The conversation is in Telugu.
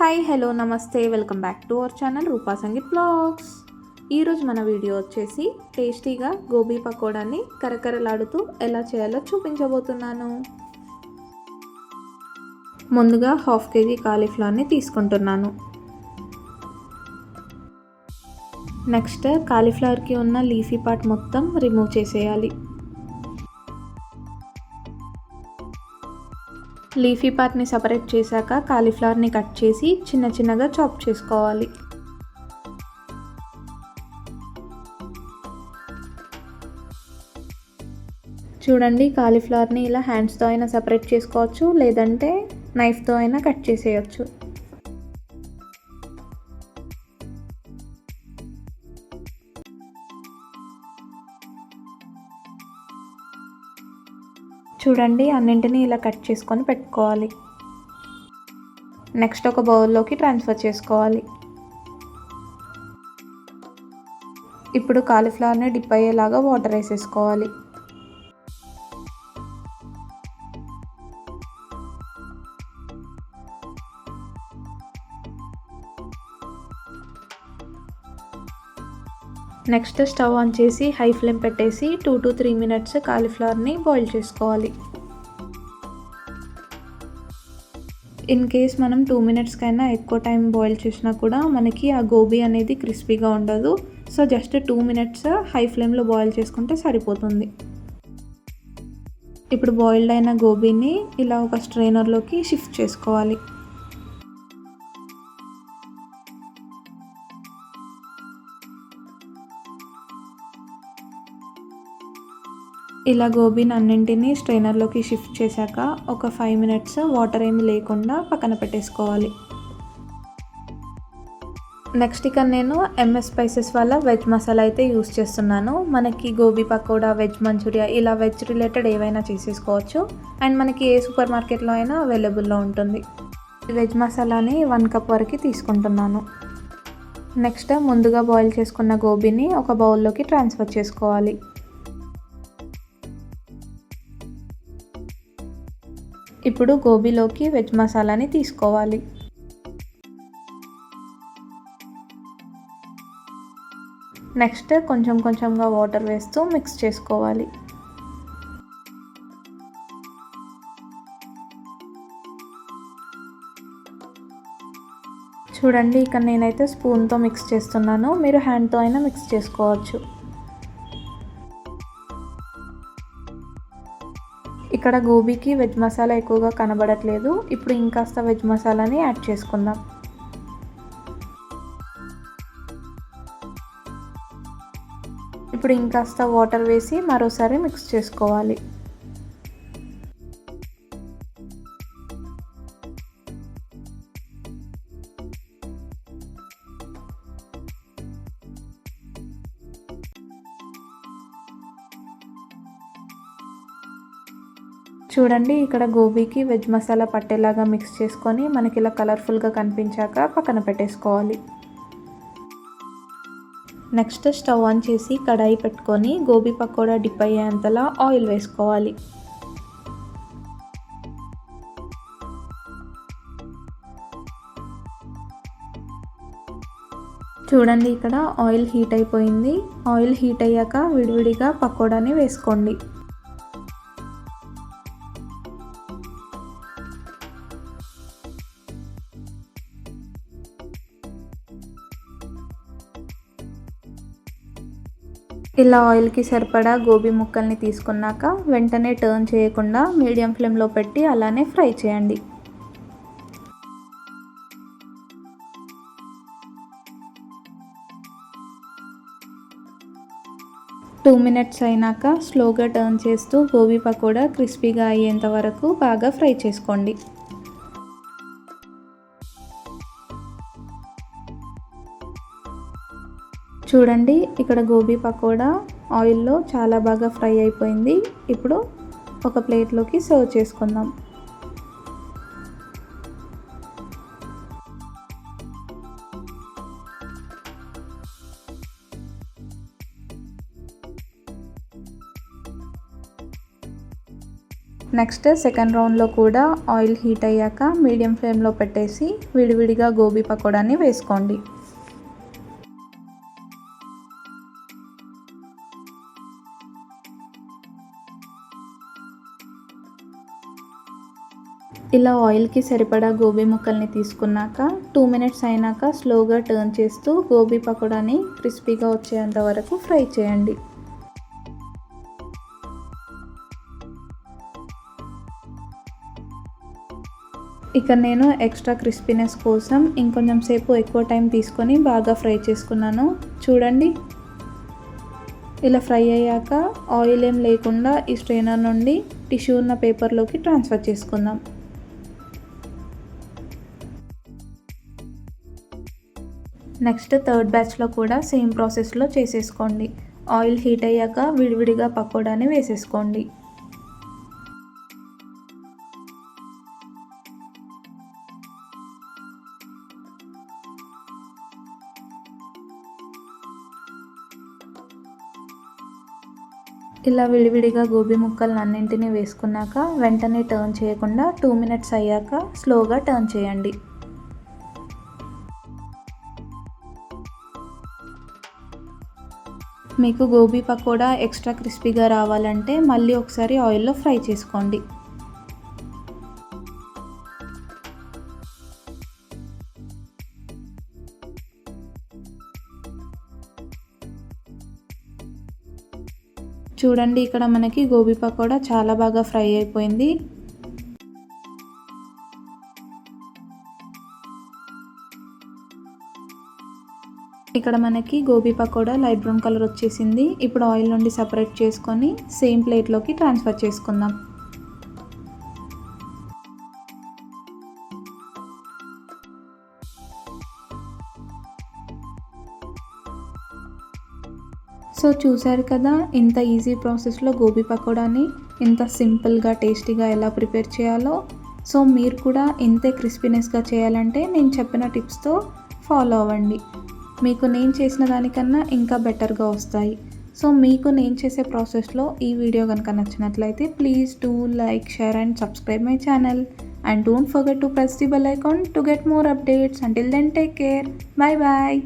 హాయ్ హలో నమస్తే welcome back to our channel Roopa Sangeeth blogs. ఈరోజు మన వీడియో వచ్చేసి టేస్టీగా గోబీ పకోడాని కరకరలాడుతూ ఎలా చేయాలో చూపించబోతున్నాను. ముందుగా హాఫ్ కేజీ కాలీఫ్లవర్ని తీసుకుంటున్నాను. నెక్స్ట్ కాలీఫ్లవర్కి ఉన్న లీఫీ పార్ట్ మొత్తం రిమూవ్ చేసేయాలి. లీఫీ పార్ట్ని సపరేట్ చేశాక కాలీఫ్లవర్ని కట్ చేసి చిన్న చిన్నగా చాప్ చేసుకోవాలి. చూడండి కాలీఫ్లవర్ని ఇలా హ్యాండ్స్తో అయినా సపరేట్ చేసుకోవచ్చు లేదంటే నైఫ్తో అయినా కట్ చేసేయచ్చు. చూడండి అన్నింటినీ ఇలా కట్ చేసుకొని పెట్టుకోవాలి. నెక్స్ట్ ఒక బౌల్లోకి ట్రాన్స్ఫర్ చేసుకోవాలి. ఇప్పుడు కాలీఫ్లవర్ని డిప్ అయ్యేలాగా వాటర్ వేసేసుకోవాలి. నెక్స్ట్ స్టవ్ ఆన్ చేసి హై ఫ్లేమ్ పెట్టేసి టూ టు త్రీ మినిట్స్ కాలీఫ్లవర్ని బాయిల్ చేసుకోవాలి. ఇన్ కేస్ మనం టూ మినిట్స్కైనా ఎక్కువ టైం బాయిల్ చేసినా కూడా మనకి ఆ గోబీ అనేది క్రిస్పీగా ఉండదు. So just two minutes high ఫ్లేమ్లో బాయిల్ చేసుకుంటే సరిపోతుంది. ఇప్పుడు బాయిల్డ్ అయిన గోబీని ఇలా ఒక స్ట్రైనర్లోకి షిఫ్ట్ చేసుకోవాలి. ఇలా గోబీని అన్నింటినీ స్ట్రైనర్లోకి షిఫ్ట్ చేశాక ఒక ఫైవ్ మినిట్స్ వాటర్ ఏమి లేకుండా పక్కన పెట్టేసుకోవాలి. నెక్స్ట్ ఇక నేను ఎంఎస్ స్పైసెస్ వల్ల వెజ్ మసాలా అయితే యూస్ చేస్తున్నాను. మనకి గోబీ పకోడా వెజ్ మంచూరియా ఇలా వెజ్ రిలేటెడ్ ఏవైనా చేసేసుకోవచ్చు. అండ్ మనకి ఏ సూపర్ మార్కెట్లో అయినా అవైలబుల్లో ఉంటుంది. వెజ్ మసాలాని వన్ కప్ వరకు తీసుకుంటున్నాను. నెక్స్ట్ ముందుగా బాయిల్ చేసుకున్న గోబీని ఒక బౌల్లోకి ట్రాన్స్ఫర్ చేసుకోవాలి. ఇప్పుడు గోబీలోకి వెజ్ మసాలాని తీసుకోవాలి. నెక్స్ట్ కొంచెం కొంచెంగా వాటర్ వేస్తూ మిక్స్ చేసుకోవాలి. చూడండి ఇక్కడ నేనైతే స్పూన్తో మిక్స్ చేస్తున్నాను. మీరు హ్యాండ్తో అయినా మిక్స్ చేసుకోవచ్చు. ఇక్కడ గోబీకి వెజ్ మసాలా ఎక్కువగా కనబడట్లేదు. ఇప్పుడు ఇంకాస్త వెజ్ మసాలాని యాడ్ చేసుకుందాం. ఇప్పుడు ఇంకాస్త వాటర్ వేసి మరోసారి మిక్స్ చేసుకోవాలి. చూడండి ఇక్కడ గోబీకి వెజ్ మసాలా పట్టేలాగా మిక్స్ చేసుకొని మనకి ఇలా కలర్ఫుల్గా కనిపించాక పక్కన పెట్టేసుకోవాలి. నెక్స్ట్ స్టవ్ ఆన్ చేసి కడాయి పెట్టుకొని గోబీ పకోడా డిప్ అయ్యేంతలా ఆయిల్ వేసుకోవాలి. చూడండి ఇక్కడ ఆయిల్ హీట్ అయిపోయింది. ఆయిల్ హీట్ అయ్యాక విడివిడిగా పకోడాని వేసుకోండి. ఇలా ఆయిల్కి సరిపడా గోబీ ముక్కల్ని తీసుకున్నాక వెంటనే టర్న్ చేయకుండా మీడియం ఫ్లేమ్లో పెట్టి అలానే ఫ్రై చేయండి. టూ మినిట్స్ అయినాక స్లోగా టర్న్ చేస్తూ గోబీ పకోడా క్రిస్పీగా అయ్యేంత వరకు బాగా ఫ్రై చేసుకోండి. చూడండి ఇక్కడ గోబీ పకోడా ఆయిల్లో చాలా బాగా ఫ్రై అయిపోయింది. ఇప్పుడు ఒక ప్లేట్లోకి సర్వ్ చేసుకుందాం. నెక్స్ట్ సెకండ్ రౌండ్లో కూడా ఆయిల్ హీట్ అయ్యాక మీడియం ఫ్లేమ్లో పెట్టేసి విడివిడిగా గోబీ పకోడాని వేసుకోండి. ఇలా ఆయిల్కి సరిపడా గోబీ ముక్కల్ని తీసుకున్నాక టూ మినిట్స్ అయినాక స్లోగా టర్న్ చేస్తూ గోబీ పకోడాని క్రిస్పీగా వచ్చేంత వరకు ఫ్రై చేయండి. ఇక నేను ఎక్స్ట్రా క్రిస్పీనెస్ కోసం ఇంకొంచెం సేపు ఎక్కువ టైం తీసుకొని బాగా ఫ్రై చేసుకున్నాను. చూడండి. ఇలా ఫ్రై అయ్యాక ఆయిల్ ఏం లేకుండా ఈ స్ట్రైనర్ నుండి టిష్యూ ఉన్న పేపర్లోకి ట్రాన్స్ఫర్ చేసుకుందాం. నెక్స్ట్ థర్డ్ బ్యాచ్లో కూడా సేమ్ ప్రాసెస్లో చేసేసుకోండి. ఆయిల్ హీట్ అయ్యాక విడివిడిగా పకోడాని వేసేసుకోండి. ఇలా విడివిడిగా గోబీ ముక్కలను అన్నింటినీ వేసుకున్నాక వెంటనే టర్న్ చేయకుండా టూ మినిట్స్ అయ్యాక స్లోగా టర్న్ చేయండి. మీకు గోబీ పకోడా ఎక్స్ట్రా క్రిస్పీగా రావాలంటే మళ్ళీ ఒకసారి ఆయిల్లో ఫ్రై చేసుకోండి. చూడండి ఇక్కడ మనకి గోబీ పకోడా చాలా బాగా ఫ్రై అయిపోయింది. ఇక్కడ మనకి gobi pakoda light brown colour వచ్చేసింది. ఇప్పుడు ఆయిల్ నుండి సపరేట్ చేసుకొని సేమ్ ప్లేట్లోకి ట్రాన్స్ఫర్ చేసుకుందాం. సో చూసారు కదా ఇంత ఈజీ ప్రాసెస్లో గోబీ పకోడాని ఇంత సింపుల్గా టేస్టీగా ఎలా ప్రిపేర్ చేయాలో. సో మీరు కూడా ఇంతే క్రిస్పీనెస్గా చేయాలంటే నేను చెప్పిన టిప్స్తో ఫాలో అవ్వండి. మీకు నేను చేసిన దానికన్నా ఇంకా బెటర్గా వస్తాయి. సో మీకు నేను చేసే ప్రాసెస్లో ఈ వీడియో కనుక నచ్చినట్లయితే please do like share and subscribe my channel. And don't forget to press the bell icon to get more updates. Until then take care. Bye bye.